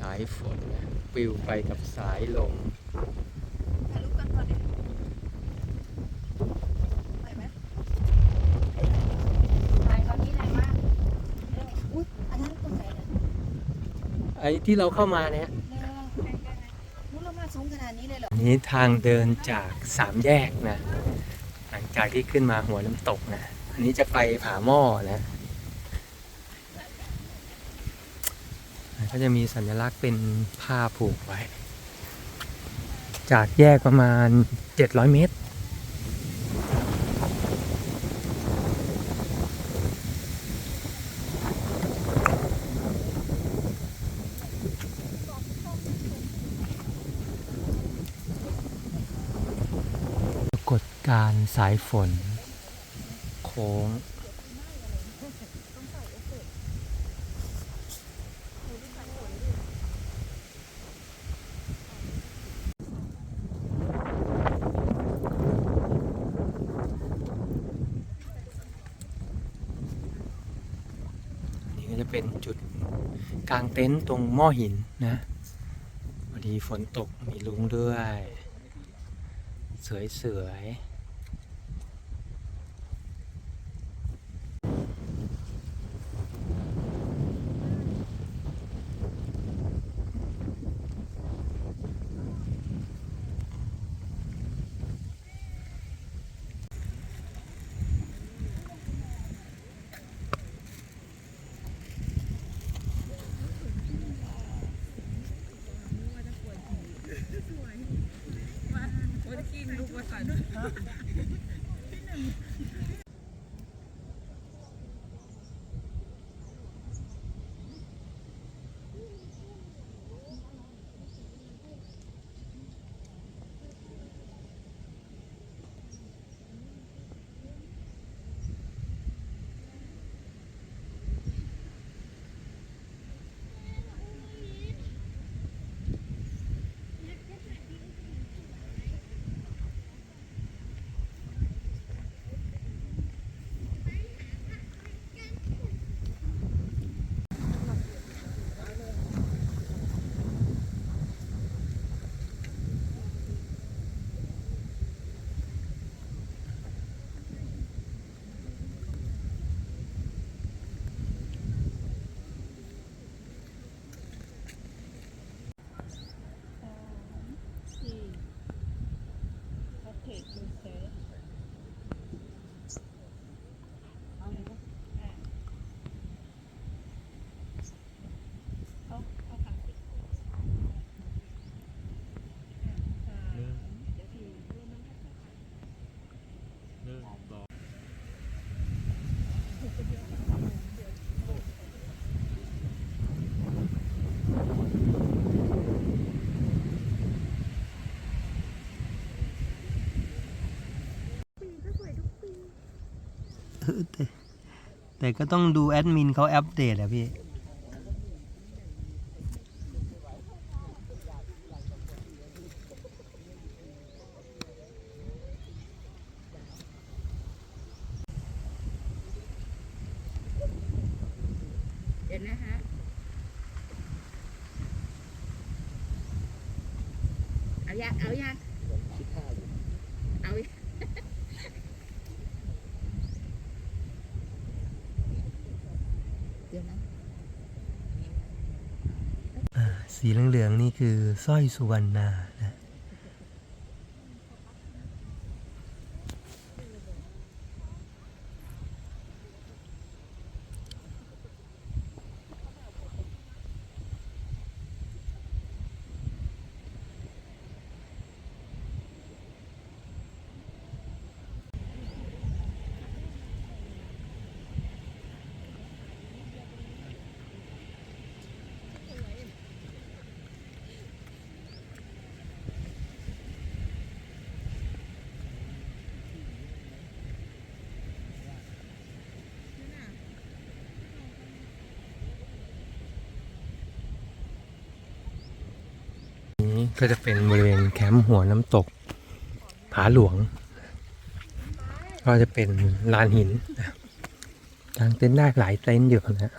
สายฝนนะปลิวไปกับสายลมถ่ายรูปกันก่อนดิถ่ายไหมถ่ายตอนนี้แรงมากเอออุ๊ยอันนั้นตรงไหนเนี่ยไอ้ที่เราเข้ามาเนี่ยเออมุ้เรามาสูงขนาดนี้เลยเหรอนี้ทางเดินจากสามแยกนะ หลังจากที่ขึ้นมาหัวน้ำตกนะ อันนี้จะไปผาหม้อนะ ก็จะมีสัญลักษณ์เป็นผ้าผูกไว้ จากแยกประมาณ 700 เมตรปรากฏการณ์สายฝน โค้ง เป็นจุดกลางเต็นท์ตรงหม้อหินนะพอดีฝนตกมีลุงด้วย สวยส วย แต่แต่ก็ต้องดูแอดมินเขาอัปเดตอะพี่ เดี๋ยวนะฮะ เอายากเอายากเอาอีกเดี๋ยวนะ สีเหลืองๆนี่คือสร้อยสุวรรณานะนี้ ก็จะเป็นบริเวณแคมป์หัวน้ำตกผาหลวง ก็จะเป็นลานหินนะกางเต็นท์ได้หลายเต็นท์อยู่นะ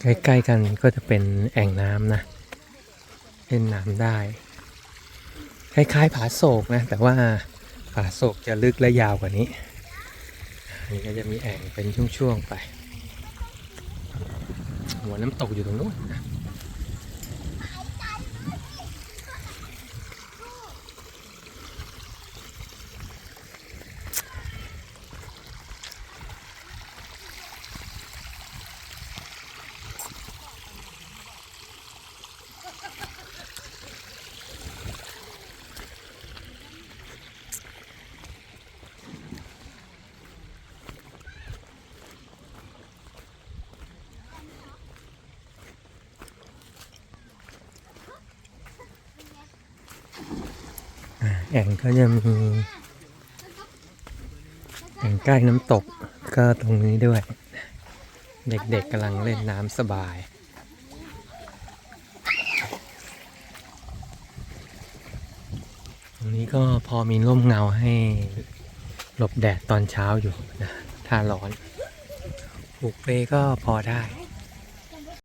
ใกล้ๆกันก็จะเป็นแอ่งน้ำนะเล่นน้ำได้ คล้ายๆผาโศกนะ แต่ว่าผาโศกจะลึกและยาวกว่านี้อันนี้ก็จะมีแอ่งเป็นช่วงๆไป หัวน้ำตกอยู่ตรงนู้นนะ แอ่งก็จะมีแอ่งใกล้น้ำตกก็ตรงนี้ด้วย เด็กๆกำลังเล่นน้ำสบาย ตรงนี้ก็พอมีร่มเงาให้หลบแดดตอนเช้าอยู่นะ ถ้าร้อนปลูกเปก็พอได้